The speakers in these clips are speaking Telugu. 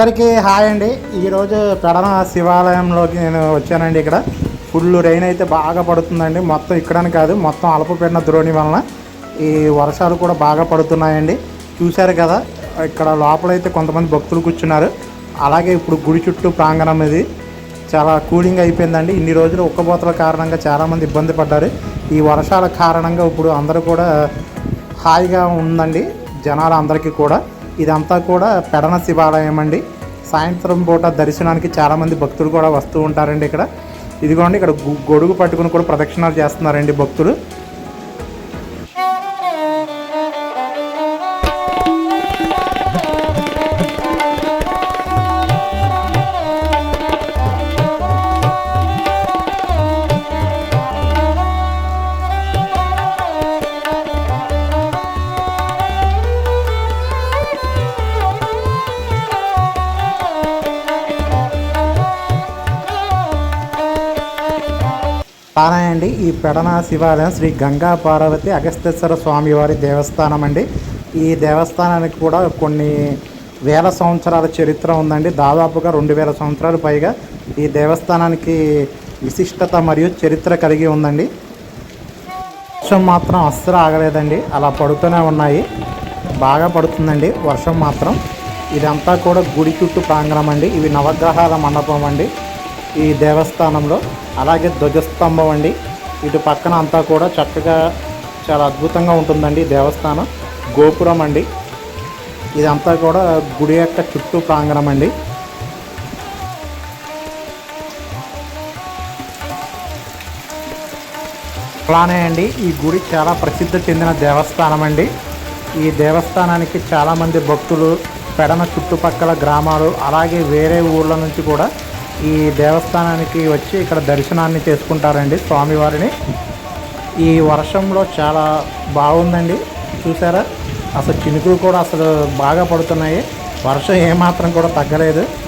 అందరికీ హాయ్ అండి. ఈరోజు పెడన శివాలయంలోకి నేను వచ్చానండి ఇక్కడ. ఫుల్ రెయిన్ అయితే బాగా పడుతుందండి. మొత్తం ఇక్కడని కాదు మొత్తం అల్పపీడన ద్రోణి వలన ఈ వర్షాలు కూడా బాగా పడుతున్నాయండి. చూశారు కదా ఇక్కడ లోపలైతే కొంతమంది భక్తులు కూర్చున్నారు. అలాగే ఇప్పుడు గుడి చుట్టూ ప్రాంగణం ఇది. చాలా కూలింగ్ అయిపోయిందండి. ఇన్ని రోజులు ఉక్కబోతల కారణంగా చాలామంది ఇబ్బంది పడ్డారు. ఈ వర్షాల కారణంగా ఇప్పుడు అందరూ కూడా హాయిగా ఉందండి. జనాలు అందరికీ కూడా. ఇదంతా కూడా పెడన శివాలయం అండి. సాయంత్రం పూట దర్శనానికి చాలామంది భక్తులు కూడా వస్తూ ఉంటారండి ఇక్కడ. ఇదిగోండి ఇక్కడ గొడుగు పట్టుకుని కూడా ప్రదక్షిణాలు చేస్తున్నారండి భక్తులు. పారాయండి అండి ఈ పెడన శివాలయం శ్రీ గంగా పార్వతి అగస్తేశ్వర స్వామివారి దేవస్థానం అండి. ఈ దేవస్థానానికి కూడా కొన్ని వేల సంవత్సరాల చరిత్ర ఉందండి. దాదాపుగా రెండు వేల సంవత్సరాలు పైగా ఈ దేవస్థానానికి విశిష్టత మరియు చరిత్ర కలిగి ఉందండి. వర్షం మాత్రం అస్సలు ఆగలేదండి. అలా పడుతూనే ఉన్నాయి. బాగా పడుతుందండి వర్షం మాత్రం. ఇదంతా కూడా గుడి చుట్టూ ప్రాంగణం అండి. ఇవి నవగ్రహాల మండపం అండి. ఈ దేవస్థానంలో. అలాగే ధ్వజస్తంభం అండి. ఇటు పక్కన అంతా కూడా చక్కగా చాలా అద్భుతంగా ఉంటుందండి దేవస్థానం. గోపురం అండి. ఇదంతా కూడా గుడి యొక్క చుట్టూ ప్రాంగణం అండి. అలానే అండి ఈ గుడి చాలా ప్రసిద్ధి చెందిన దేవస్థానం అండి. ఈ దేవస్థానానికి చాలామంది భక్తులు పెడన చుట్టుపక్కల గ్రామాలు అలాగే వేరే ఊర్ల నుంచి కూడా ఈ దేవస్థానానికి వచ్చి ఇక్కడ దర్శనాన్ని చేసుకుంటారండి స్వామివారిని. ఈ వర్షంలో చాలా బాగుందండి. చూసారా? అసలు చినుకులు కూడా అసలు బాగా పడుతున్నాయి. వర్షం ఏమాత్రం కూడా తగ్గలేదు.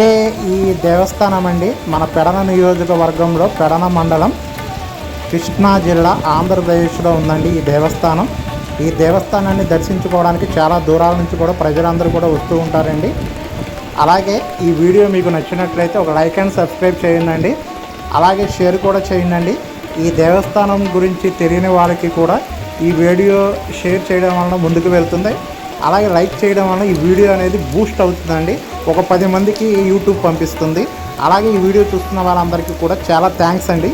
ఇదే ఈ దేవస్థానం అండి. మన పెడన నియోజకవర్గంలో పెడన మండలం కృష్ణా జిల్లా ఆంధ్రప్రదేశ్లో ఉందండి ఈ దేవస్థానం. ఈ దేవస్థానాన్ని దర్శించుకోవడానికి చాలా దూరాల నుంచి కూడా ప్రజలందరూ కూడా వస్తూ ఉంటారండి. అలాగే ఈ వీడియో మీకు నచ్చినట్లయితే ఒక లైక్ అండ్ సబ్స్క్రైబ్ చేయండి అలాగే షేర్ కూడా చేయండి ఈ దేవస్థానం గురించి తెలియని వాళ్ళకి కూడా ఈ వీడియో షేర్ చేయడం వలన ముందుకు వెళ్తుంది. అలాగే లైక్ చేయడం వల్ల ఈ వీడియో అనేది బూస్ట్ అవుతుందండి. ఒక పది మందికి యూట్యూబ్ పంపిస్తుంది. అలాగే ఈ వీడియో చూస్తున్న వాళ్ళందరికీ కూడా చాలా థ్యాంక్స్ అండి.